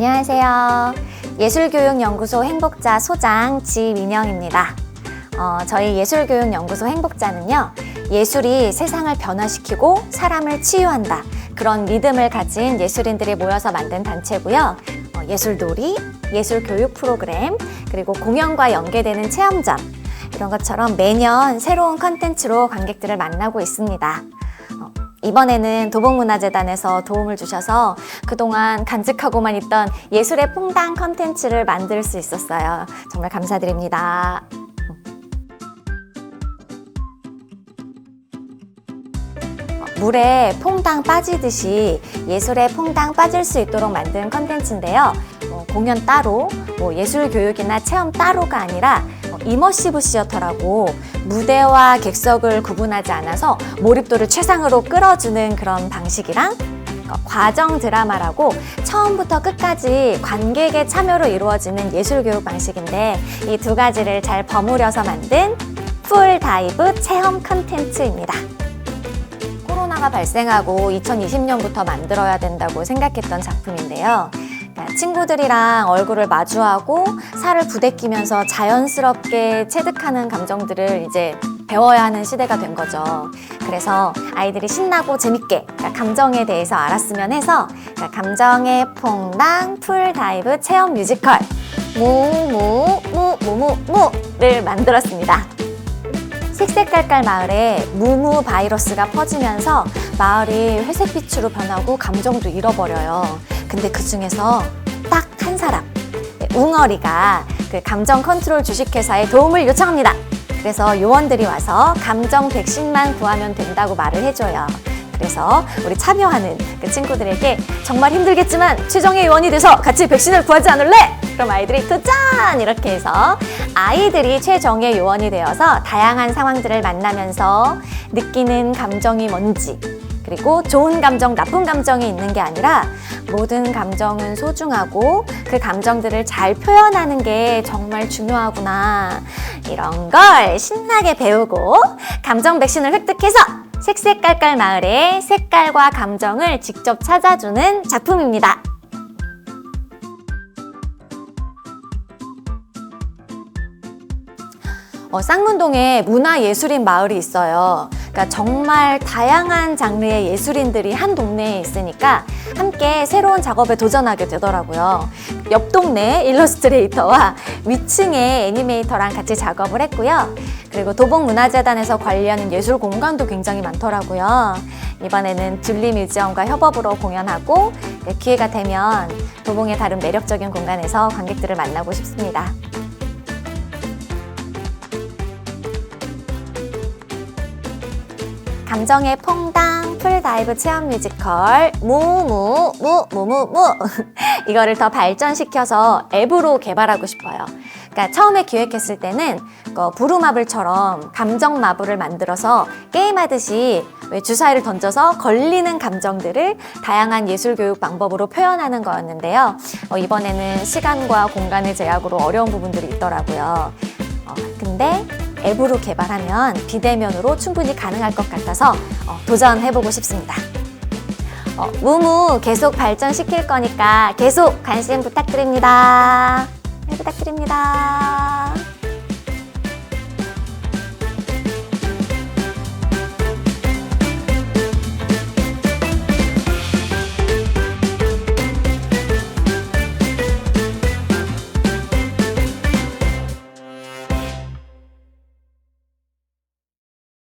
안녕하세요. 예술교육연구소 행복자 소장 지민영입니다. 어, 저희 예술교육연구소 행복자는요, 예술이 세상을 변화시키고 사람을 치유한다. 그런 믿음을 가진 예술인들이 모여서 만든 단체고요. 어, 예술놀이, 예술교육 프로그램, 그리고 공연과 연계되는 체험점, 이런 것처럼 매년 새로운 컨텐츠로 관객들을 만나고 있습니다. 어, 이번에는 도봉문화재단에서 도움을 주셔서 그동안 간직하고만 있던 예술의 퐁당 컨텐츠를 만들 수 있었어요. 정말 감사드립니다. 물에 퐁당 빠지듯이 예술에 퐁당 빠질 수 있도록 만든 컨텐츠인데요. 어, 공연 따로, 뭐 예술 교육이나 체험 따로가 아니라 어, 이머시브 시어터라고 무대와 객석을 구분하지 않아서 몰입도를 최상으로 끌어주는 그런 방식이랑 어, 과정 드라마라고 처음부터 끝까지 관객의 참여로 이루어지는 예술 교육 방식인데 이 두 가지를 잘 버무려서 만든 풀 다이브 체험 컨텐츠입니다. 코로나가 발생하고 2020년부터 만들어야 된다고 생각했던 작품인데요. 그러니까 친구들이랑 얼굴을 마주하고 살을 부대끼면서 자연스럽게 체득하는 감정들을 이제 배워야 하는 시대가 된 거죠. 그래서 아이들이 신나고 재밌게 그러니까 감정에 대해서 알았으면 해서 그러니까 감정의 퐁당 풀 다이브 체험 뮤지컬 무무무무무무를 만들었습니다. 색색깔깔 마을에 무무 바이러스가 퍼지면서 마을이 회색빛으로 변하고 감정도 잃어버려요. 근데 그 중에서 딱 한 사람, 웅어리가 그 감정 컨트롤 주식회사에 도움을 요청합니다. 그래서 요원들이 와서 감정 백신만 구하면 된다고 말을 해줘요. 그래서 우리 참여하는 그 친구들에게 정말 힘들겠지만 최정의 요원이 돼서 같이 백신을 구하지 않을래? 그럼 아이들이 도전! 이렇게 해서 아이들이 최정의 요원이 되어서 다양한 상황들을 만나면서 느끼는 감정이 뭔지 그리고 좋은 감정, 나쁜 감정이 있는 게 아니라 모든 감정은 소중하고 그 감정들을 잘 표현하는 게 정말 중요하구나. 이런 걸 신나게 배우고 감정 백신을 획득해서 색색깔깔 마을의 색깔과 감정을 직접 찾아주는 작품입니다. 어, 쌍문동에 문화예술인 마을이 있어요. 그러니까 정말 다양한 장르의 예술인들이 한 동네에 있으니까 함께 새로운 작업에 도전하게 되더라고요. 옆 동네 일러스트레이터와 위층의 애니메이터랑 같이 작업을 했고요. 그리고 도봉문화재단에서 관리하는 예술 공간도 굉장히 많더라고요. 이번에는 튤리 뮤지엄과 협업으로 공연하고 네, 기회가 되면 도봉의 다른 매력적인 공간에서 관객들을 만나고 싶습니다. 감정의 퐁당 풀다이브 체험 뮤지컬 무무무무무무 이거를 더 발전시켜서 앱으로 개발하고 싶어요. 그러니까 처음에 기획했을 때는 그 부루마블처럼 감정 마블을 만들어서 게임하듯이 왜 주사위를 던져서 걸리는 감정들을 다양한 예술 교육 방법으로 표현하는 거였는데요. 어, 이번에는 시간과 공간의 제약으로 어려운 부분들이 있더라고요. 어, 근데 앱으로 개발하면 비대면으로 충분히 가능할 것 같아서 어, 도전해보고 싶습니다. 어, 무무 계속 발전시킬 거니까 계속 관심 부탁드립니다. 네, 부탁드립니다.